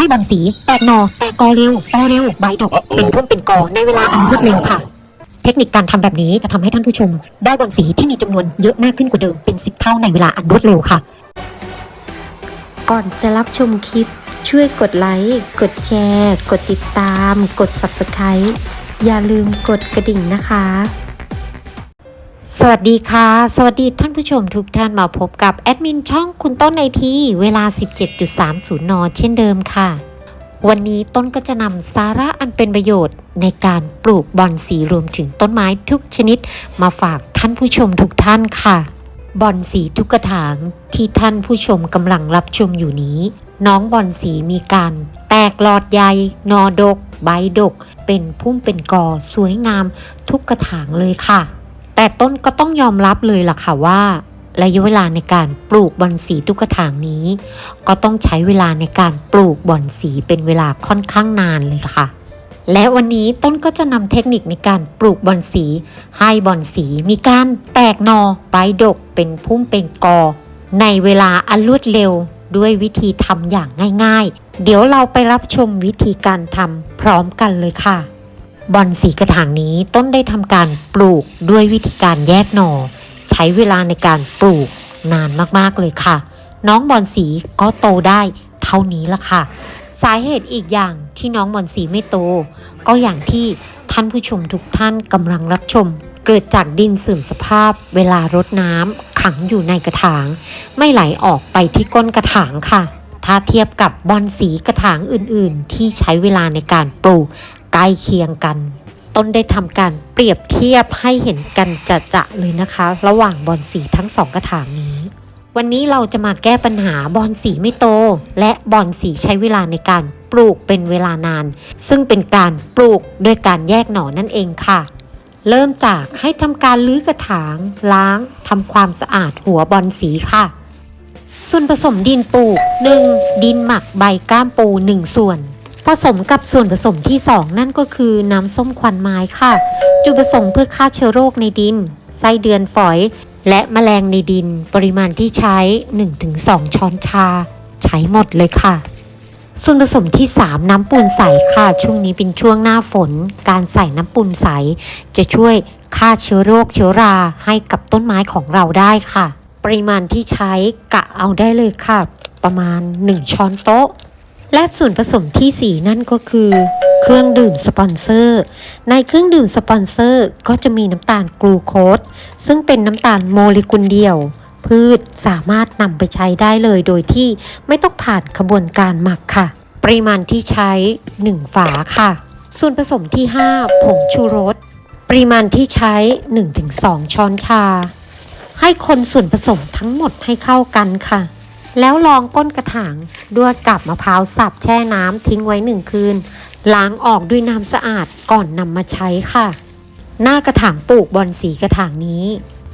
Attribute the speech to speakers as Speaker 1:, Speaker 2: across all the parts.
Speaker 1: ให้บอลสี แตกหนอแตกกอเร็วโตเร็วใบดก เป็นพุ่มเป็นกอในเวลาอันรวดเร็วค่ะ เทคนิคการทำแบบนี้จะทำให้ท่านผู้ชม ได้บอลสีที่มีจำนวนเยอะมากขึ้นกว่าเดิมเป็น10เท่าในเวลาอันรวดเร็วค่ะ
Speaker 2: ก่อนจะรับชมคลิป ช่วยกดไลค์ กดแชร์ กดติดตาม กด Subscribe อย่าลืมกดกระดิ่งนะคะ
Speaker 1: สวัสดีค่ะ สวัสดีท่านผู้ชมทุกท่านมาพบกับแอดมินช่องคุณต้นในทีเวลา 17.30 น เช่นเดิมค่ะ วันนี้ต้นก็จะนำสาระอันเป็นประโยชน์ในการปลูกบอนสีรวมถึงต้นไม้ทุกชนิด มาฝากท่านผู้ชมทุกท่านค่ะ บอนสีทุกกระถางที่ท่านผู้ชมกำลังรับชมอยู่นี้ น้องบอนสีมีการแตกหลอดใยนอดก ใบดก เป็นพุ่มเป็นกอสวยงามทุกกระถางเลยค่ะ แต่ต้นก็ต้องยอมรับเลยล่ะค่ะว่าระยะเวลาในการปลูกบอนสีทุกกระถางนี้ ก็ต้องใช้เวลาในการปลูกบอนสีเป็นเวลาค่อนข้างนานเลยค่ะ และวันนี้ต้นก็จะนำเทคนิคในการปลูกบอนสี ให้บอนสีมีการแตกนอใบดกเป็นพุ่มเป็นกอ ในเวลาอันรวดเร็วด้วยวิธีทำอย่างง่าย ๆ เดี๋ยวเราไปรับชมวิธีการทำพร้อมกันเลยค่ะ บอนสีกระถางนี้ต้นได้ทำการปลูกด้วยวิธีการแยกหน่อ ใช้เวลาในการปลูกนานมากๆเลยค่ะ น้องบอนสีก็โตได้เท่านี้ละค่ะ สาเหตุอีกอย่างที่น้องบอนสีไม่โต ก็อย่างที่ท่านผู้ชมทุกท่านกำลังรับชม เกิดจากดินเสื่อมสภาพ เวลารดน้ำขังอยู่ในกระถาง ไม่ไหลออกไปที่ก้นกระถางค่ะ ถ้าเทียบกับบอนสีกระถางอื่น ๆ ที่ใช้เวลาในการปลูก ใกล้เคียงกัน ต้นได้ทำการเปรียบเทียบให้เห็นกันจะๆเลยนะคะ ระหว่างบอนสีทั้งสองกระถางนี้ วันนี้เราจะมาแก้ปัญหาบอนสีไม่โต และบอนสีใช้เวลาในการปลูกเป็นเวลานาน ซึ่งเป็นการปลูกด้วยการแยกหน่อนั่นเองค่ะ เริ่มจากให้ทำการลื้อกระถาง ล้างทำความสะอาดหัวบอนสีค่ะส่วนผสมดินปลูก 1. ดินหมักใบก้ามปู 1 ส่วน สมกับส่วนผสมที่ 2 นั่นก็คือน้ำส้มควันไม้ค่ะ จุดประสงค์เพื่อฆ่าเชื้อโรคในดิน ไส้เดือนฝอย และแมลงในดิน ปริมาณที่ใช้ 1-2 ช้อนชา ใช้หมดเลยค่ะ ส่วนผสมที่ 3 น้ำปูนใสค่ะ ช่วงนี้เป็นช่วงหน้าฝน การใส่น้ำปูนใส จะช่วยฆ่าเชื้อโรคเชื้อราให้กับต้นไม้ของเราได้ค่ะ ปริมาณที่ใช้กะเอาได้เลยค่ะ ประมาณ 1 ช้อนโต๊ะ และส่วนผสมที่ 4 นั่นก็คือ เครื่องดื่มสปอนเซอร์ ในเครื่องดื่มสปอนเซอร์ก็จะมีน้ำตาลกลูโคสซึ่งเป็นน้ำตาลโมเลกุลเดียว พืชสามารถนำไปใช้ได้เลยโดยที่ไม่ต้องผ่านขบวนการหมักค่ะ ปริมาณที่ใช้ 1 ฝาค่ะ ส่วนผสมที่ 5 ผงชูรส ปริมาณที่ใช้ 1-2 ช้อนชา ให้คนส่วนผสมทั้งหมดให้เข้ากันค่ะ แล้วลองก้นกระถางด้วยกับมะพร้าวสับแช่น้ำทิ้งไว้หนึ่งคืน ล้างออกด้วยน้ำสะอาดก่อนนำมาใช้ค่ะ หน้ากระถางปลูกบอนสีกระถางนี้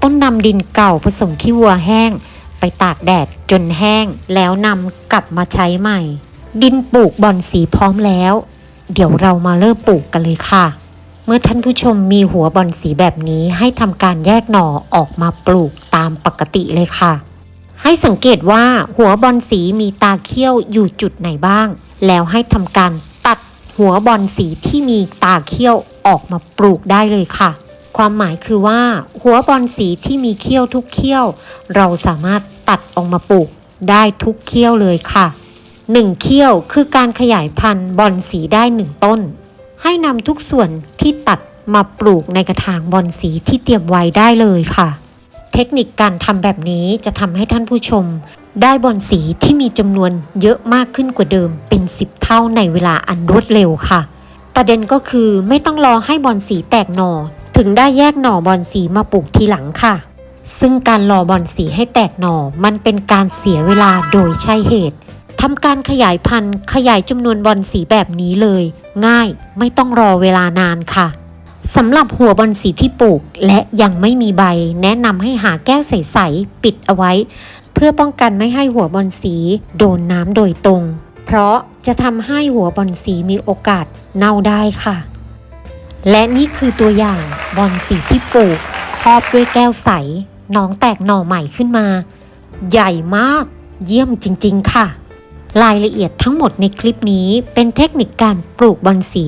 Speaker 1: ต้นนำดินเก่าผสมขี้วัวแห้ง ไปตากแดดจนแห้ง แล้วนำกลับมาใช้ใหม่ ดินปลูกบอนสีพร้อมแล้ว เดี๋ยวเรามาเริ่มปลูกกันเลยค่ะ เมื่อท่านผู้ชมมีหัวบอนสีแบบนี้ให้ทำการแยกหน่อออกมาปลูกตามปกติเลยค่ะ ให้สังเกตว่าหัวบอลสีมีตาเขี้ยวอยู่จุดไหนบ้าง แล้วให้ทำการตัดหัวบอลสีที่มีตาเขี้ยวออกมาปลูกได้เลยค่ะ ความหมายคือว่า หัวบอลสีที่มีเขี้ยวทุกเขี้ยว เราสามารถตัดออกมาปลูกได้ทุกเขี้ยวเลยค่ะหนึ่งเขี้ยวคือการขยายพันธุ์บอลสีได้หนึ่งต้น ให้นำทุกส่วนที่ตัดมาปลูกในกระถางบอลสีที่เตรียมไว้ได้เลยค่ะ เทคนิคการทำแบบนี้จะทำให้ท่านผู้ชม ได้บอลสีที่มีจำนวนเยอะมากขึ้นกว่าเดิมเป็น 10 เท่าในเวลาอันรวดเร็วค่ะ ประเด็นก็คือไม่ต้องรอให้บอลสีแตกหน่อ ถึงได้แยกหน่อบอลสีมาปลูกทีหลังค่ะ ซึ่งการรอบอลสีให้แตกหน่อ มันเป็นการเสียเวลาโดยใช่เหตุทำการขยายพันธุ์ขยายจำนวนบอลสีแบบนี้เลย ง่ายไม่ต้องรอเวลานานค่ะ สำหรับหัวบอนสีที่ปลูกและยังไม่มีใบ แนะนำให้หาแก้วใสๆปิดเอาไว้ เพื่อป้องกันไม่ให้หัวบอนสีโดนน้ำโดยตรง เพราะจะทำให้หัวบอนสีมีโอกาสเน่าได้ค่ะ และนี่คือตัวอย่างบอนสีที่ปลูกครอบด้วยแก้วใสน้องแตกหน่อใหม่ขึ้นมา ใหญ่มาก เยี่ยมจริง ๆ ค่ะ รายละเอียดทั้งหมดในคลิปนี้เป็นเทคนิคการปลูกบอนสี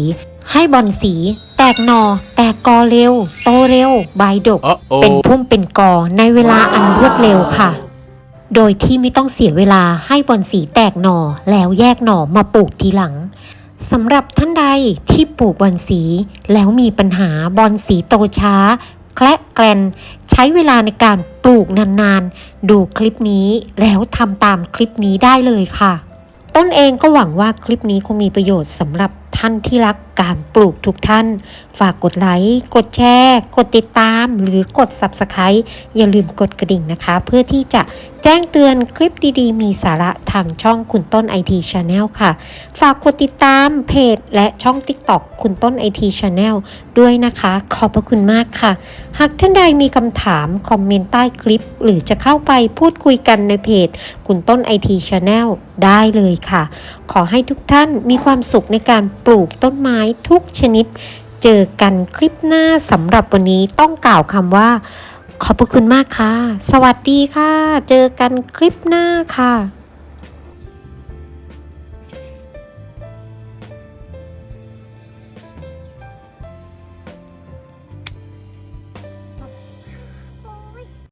Speaker 1: ให้บอนสี แตกหนอแตกกอเร็ว โตเร็ว ใบดก
Speaker 3: Uh-oh.
Speaker 1: เป็นพุ่มเป็นกอในเวลาอันรวดเร็วค่ะ โดยที่ไม่ต้องเสียเวลาให้บอนสีแตกหน่อ แล้วแยกหน่อมาปลูกทีหลังสำหรับท่านใดที่ปลูกบอนสี แล้วมีปัญหาบอนสีโตช้า แคละแกลน ใช้เวลาในการปลูกนานๆ ดูคลิปนี้แล้วทำตามคลิปนี้ได้เลยค่ะ ต้นเองก็หวังว่าคลิปนี้คงมีประโยชน์สำหรับท่านที่รักการปลูกทุกท่าน ฝากกดไลค์ กดแชร์ กดติดตาม หรือกด Subscribe อย่าลืมกดกระดิ่งนะคะ เพื่อที่จะแจ้งเตือนคลิปดีๆ มีสาระทางช่องคุณต้น IT Channel ค่ะ ฝากกดติดตามเพจและช่อง TikTok คุณต้น IT Channel ด้วยนะคะ ขอบพระคุณมากค่ะ หากท่านใดมีคำถาม คอมเมนต์ใต้คลิป หรือจะเข้าไปพูดคุยกันในเพจ คุณต้น IT Channel ได้เลยค่ะ ขอให้ทุกท่านมีความสุขในการ ปลูกต้นไม้ทุกชนิด เจอกันคลิปหน้าสำหรับวันนี้ต้องกล่าวคำว่า ขอบพระคุณมากค่ะ สวัสดีค่ะ เจอกันคลิปหน้าค่ะ